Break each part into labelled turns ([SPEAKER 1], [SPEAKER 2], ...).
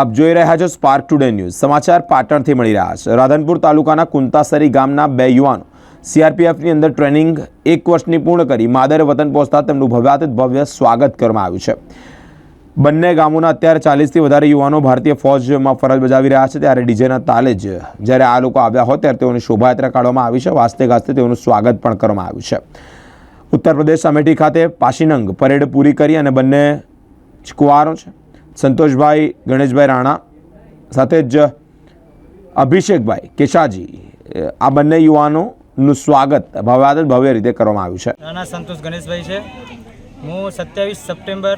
[SPEAKER 1] આપ જોઈ રહ્યા છો સ્પાર્ક ટુડે ન્યૂઝ સમાચાર પાટણથી મળી રહ્યા છે. રાધનપુર તાલુકાના કુંતાસરી ગામના બે યુવાનો સીઆરપીએફની અંદર ટ્રેનિંગ એક વર્ષની પૂર્ણ કરી માદરે વતન પહોંચતા તેમનું ભવ્યાતિત ભવ્ય સ્વાગત કરવામાં આવ્યું છે. બંને ગામોના અત્યારે ચાલીસથી વધારે યુવાનો ભારતીય ફોજમાં ફરજ બજાવી રહ્યા છે. ત્યારે ડીજેના તાલે જ જ્યારે આ લોકો આવ્યા હોય ત્યારે તેઓની શોભાયાત્રા કાઢવામાં આવી છે. વાસ્તે ગાસ્તે તેઓનું સ્વાગત પણ કરવામાં આવ્યું છે. ઉત્તર પ્રદેશ અમેઠી ખાતે પાશીનંગ પરેડ પૂરી કરી અને બંને જ કુંવારો છે. સંતોષભાઈ, ગણેશભાઈ રાણા સાથે જ અભિષેકભાઈ કેશાજી. આ બંને યુવાનોનું સ્વાગત ભવ્યાદ ભવ્ય રીતે કરવામાં આવ્યું છે.
[SPEAKER 2] નાના સંતોષ ગણેશભાઈ છે. હું સત્યાવીસ સપ્ટેમ્બર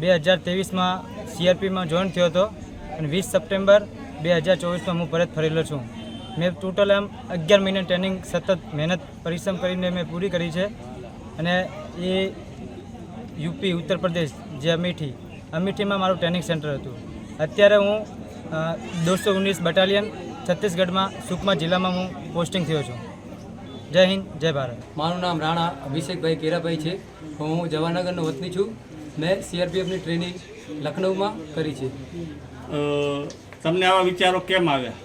[SPEAKER 2] બે હજાર ત્રેવીસમાં સીઆરપીમાં જોઈન થયો હતો અને વીસ સપ્ટેમ્બર બે હજાર ચોવીસમાં હું પરત ફરેલો છું. મેં ટોટલ આમ અગિયાર મહિના ટ્રેનિંગ સતત મહેનત, પરિશ્રમ કરીને મેં પૂરી કરી છે. અને એ યુપી, ઉત્તર પ્રદેશ, જે અમેઠી અમેઠીમાં મારું ટ્રેનિંગ સેન્ટર હતું. અત્યારે હું દોઢસો ઓગણીસ બટાલિયન છત્તીસગઢમાં સુકમા જિલ્લામાં હું પોસ્ટિંગ થયો છું. જય હિન્દ જય ભારત.
[SPEAKER 3] મારું નામ રાણા અભિષેકભાઈ કેરાભાઈ છે. હું જવાનગરનો વતની છું. મેં સીઆરપીએફની ટ્રેનિંગ લખનઉમાં કરી છે.
[SPEAKER 4] તમને આવા વિચારો કેમ આવ્યા?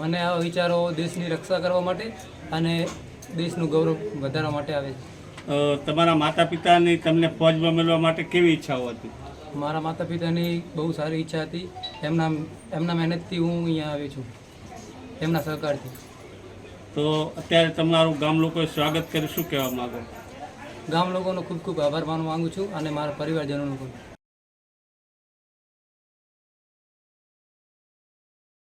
[SPEAKER 3] મને આવા વિચારો દેશની રક્ષા કરવા માટે અને દેશનું ગૌરવ વધારવા માટે આવે છે.
[SPEAKER 4] તમારા માતા પિતાની તમને ફોજમાં મેળવવા માટે કેવી ઈચ્છાઓ હતી?
[SPEAKER 3] મારા માતા પિતાની બહુ સારી ઈચ્છા હતી. એમના એમના મહેનતથી હું અહીંયા આવ્યો છું એમના સહકારથી.
[SPEAKER 4] તો અત્યારે તમારું ગામ લોકોએ સ્વાગત કરી શું કહેવા માગો?
[SPEAKER 3] ગામ લોકોનો ખૂબ ખૂબ આભાર માનવા માંગુ છું અને મારા પરિવારજનોનો પણ.